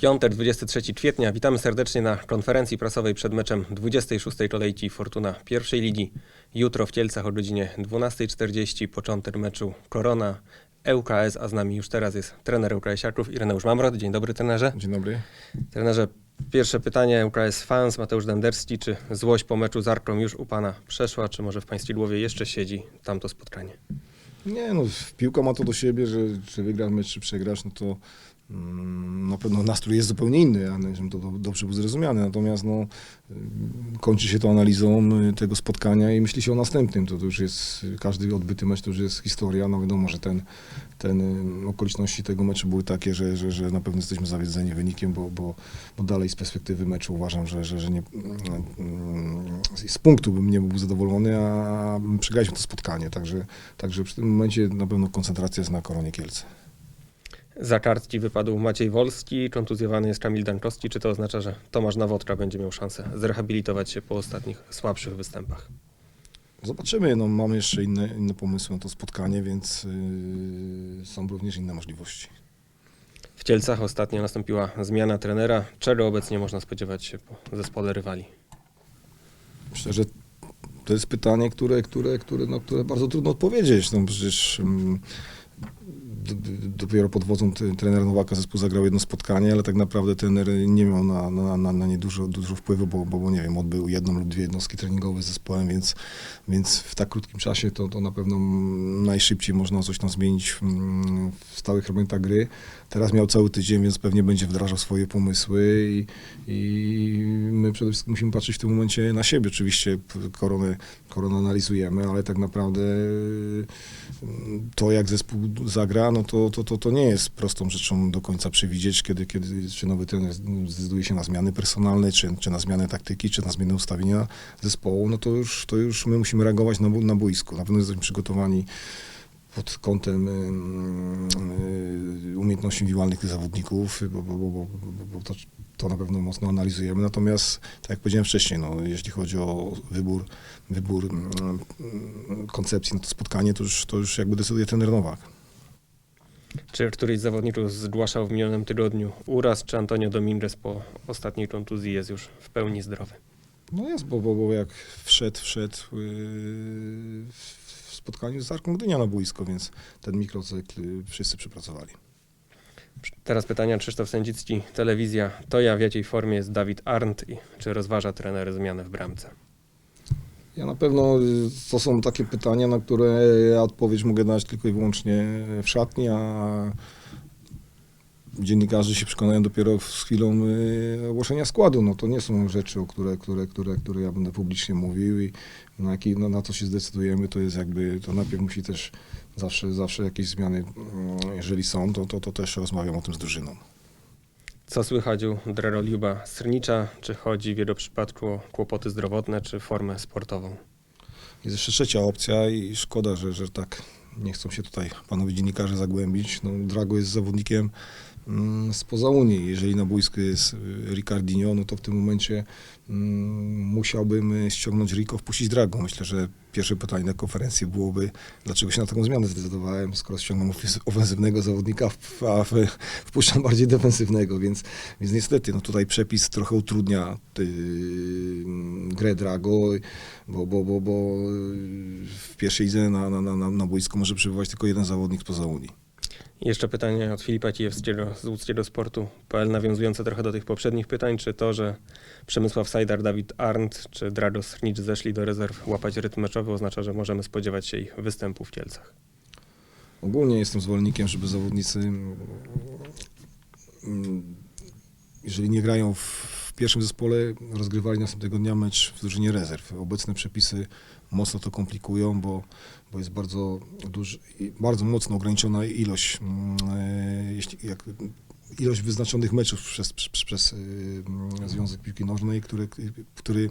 Piątek, 23 kwietnia. Witamy serdecznie na konferencji prasowej przed meczem 26. kolejki Fortuna pierwszej ligi. Jutro w Kielcach o godzinie 12.40 początek meczu Korona ŁKS, a z nami już teraz jest trener ŁKS-iaków Ireneusz Mamrot. Dzień dobry trenerze. Dzień dobry. Trenerze, pierwsze pytanie ŁKS Fans, Mateusz Denderski. Czy złość po meczu z Arką już u Pana przeszła, czy może w Pańskiej głowie jeszcze siedzi tamto spotkanie? Nie no, piłka ma to do siebie, że czy wygrasz mecz, czy przegrasz, no to na pewno nastrój jest zupełnie inny, a to do, dobrze był zrozumiany. Natomiast no, y, kończy się to analizą y, tego spotkania i myśli się o następnym. To, to już jest, y, każdy odbyty mecz to już jest historia. No wiadomo, że ten, ten okoliczności tego meczu były takie, że, że, że na pewno jesteśmy zawiedzeni wynikiem, bo, bo, bo dalej z perspektywy meczu uważam, że, że, że nie, mm, z punktu bym nie był zadowolony, a przegraliśmy to spotkanie. Także, także w tym momencie na pewno koncentracja jest na Koronie Kielce. Za kartki wypadł Maciej Wolski, kontuzjowany jest Kamil Dankowski. Czy to oznacza, że Tomasz Nawodka będzie miał szansę zrehabilitować się po ostatnich słabszych występach? Zobaczymy, no, mamy jeszcze inne, inne pomysły na to spotkanie, więc yy, są również inne możliwości. W Kielcach ostatnio nastąpiła zmiana trenera. Czego obecnie można spodziewać się po zespole rywali? Myślę, że to jest pytanie, które, które, które, no, które bardzo trudno odpowiedzieć. No, przecież mm, dopiero pod wodzą trenera Nowaka zespół zagrał jedno spotkanie, ale tak naprawdę trener nie miał na, na, na, na nie dużo, dużo wpływu, bo, bo, bo nie wiem, odbył jedną lub dwie jednostki treningowe z zespołem, więc, więc w tak krótkim czasie to, to na pewno najszybciej można coś tam zmienić mm, w stałych elementach gry. Teraz miał cały tydzień, więc pewnie będzie wdrażał swoje pomysły i, i my przede wszystkim musimy patrzeć w tym momencie na siebie. Oczywiście p- koronę, analizujemy, ale tak naprawdę to, jak zespół zagra, no to, to, to, to nie jest prostą rzeczą do końca przewidzieć, kiedy, kiedy czy nowy trener zdecyduje się na zmiany personalne, czy, czy na zmianę taktyki, czy na zmianę ustawienia zespołu, no to już, to już my musimy reagować na, na boisku. Na pewno jesteśmy przygotowani pod kątem umiejętności indywidualnych tych zawodników, bo, bo, bo, bo, to, to na pewno mocno analizujemy. Natomiast, tak jak powiedziałem wcześniej, no, jeśli chodzi o wybór, wybór koncepcji na to spotkanie, to już, to już jakby decyduje trener Nowak. Czy któryś z zawodników zgłaszał w minionym tygodniu uraz, czy Antonio Dominguez po ostatniej kontuzji jest już w pełni zdrowy? No jest, bo, bo, bo jak wszedł, wszedł yy, w spotkaniu z Arką Gdynia na boisko, więc ten mikrocykl yy, wszyscy przepracowali. Teraz pytania Krzysztof Sędzicki, telewizja. To ja w jakiej formie jest Dawid Arndt i czy rozważa trener zmianę w bramce? Ja na pewno y, to są takie pytania, na które ja odpowiedź mogę dać tylko i wyłącznie w szatni, a dziennikarze się przekonają dopiero z chwilą y, ogłoszenia składu. No to nie są rzeczy, o które, które, które, które ja będę publicznie mówił i na, jaki, na, co się zdecydujemy, to jest jakby, to najpierw musi też zawsze, zawsze jakieś zmiany, mm, jeżeli są, to, to, to też rozmawiam o tym z drużyną. Co słychać u Dreroliuba Srnicza? Czy chodzi w jego przypadku o kłopoty zdrowotne, czy formę sportową? Jest jeszcze trzecia opcja i szkoda, że, że tak nie chcą się tutaj panowie dziennikarze zagłębić. No, Drago jest zawodnikiem spoza Unii. Jeżeli na boisku jest y, Ricardinho, no to w tym momencie mm, musiałbym y, ściągnąć Rico, wpuścić Drago. Myślę, że pierwsze pytanie na konferencji byłoby, dlaczego się na taką zmianę zdecydowałem, skoro ściągam ofens- ofensywnego zawodnika, a wpuszczam bardziej defensywnego, więc, więc niestety no tutaj przepis trochę utrudnia y, grę Drago, bo, bo, bo, bo w pierwszej lidze na, na, na, na może przebywać tylko jeden zawodnik spoza Unii. Jeszcze pytanie od Filipa Kijewskiego z łódzkiego sportu.pl, nawiązujące trochę do tych poprzednich pytań. Czy to, że Przemysław Sajdar, Dawid Arndt czy Drago Srnicz zeszli do rezerw łapać rytm meczowy, oznacza, że możemy spodziewać się ich występu w Kielcach? Ogólnie jestem zwolennikiem, żeby zawodnicy, mm, jeżeli nie grają w pierwszym zespole, rozgrywali następnego dnia mecz w drużynie rezerw. Obecne przepisy mocno to komplikują, bo, bo jest bardzo, duży, bardzo mocno ograniczona ilość, mm, e, jeśli, jak, ilość wyznaczonych meczów przez, przez, przez y, mm, Związek Piłki Nożnej, który, który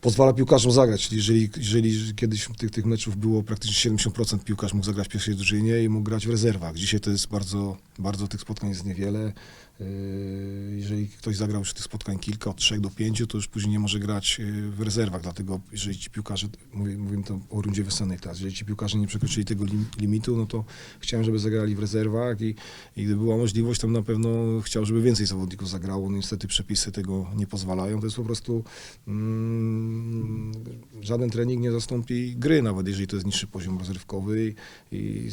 pozwala piłkarzom zagrać. Czyli jeżeli, jeżeli kiedyś tych, tych meczów było praktycznie 70% piłkarz mógł zagrać w pierwszej drużynie i mógł grać w rezerwach. Dzisiaj to jest bardzo, bardzo tych spotkań jest niewiele. Yy, Jeżeli ktoś zagrał już tych spotkań kilka, od 3 do 5, to już później nie może grać yy, w rezerwach. Dlatego jeżeli ci piłkarze, mówię, mówimy to o rundzie wiosennej teraz, jeżeli ci piłkarze nie przekroczyli tego lim, limitu, no to chciałem, żeby zagrali w rezerwach i, i gdyby była możliwość, to na pewno chciał, żeby więcej zawodników zagrało. No niestety przepisy tego nie pozwalają. To jest po prostu mm, żaden trening nie zastąpi gry, nawet jeżeli to jest niższy poziom rozrywkowy i, i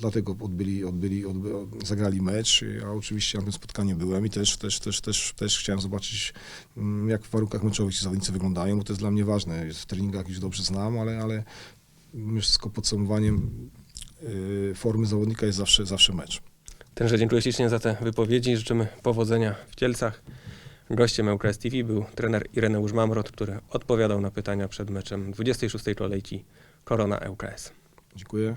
dlatego odbyli, odbyli, odby, zagrali mecz, a oczywiście na tym spotkaniu byłem i też, też, też, też, też chciałem zobaczyć, mm, jak w warunkach meczowych ci zawodnicy wyglądają, bo to jest dla mnie ważne. W treningach już dobrze znam, ale, ale wszystko podsumowaniem yy, formy zawodnika jest zawsze, zawsze mecz. Tenże dziękuję ślicznie za te wypowiedzi. Życzymy powodzenia w Kielcach. Gościem ŁKS TV był trener Ireneusz Mamrot, który odpowiadał na pytania przed meczem 26. kolejki Korona ŁKS. Dziękuję.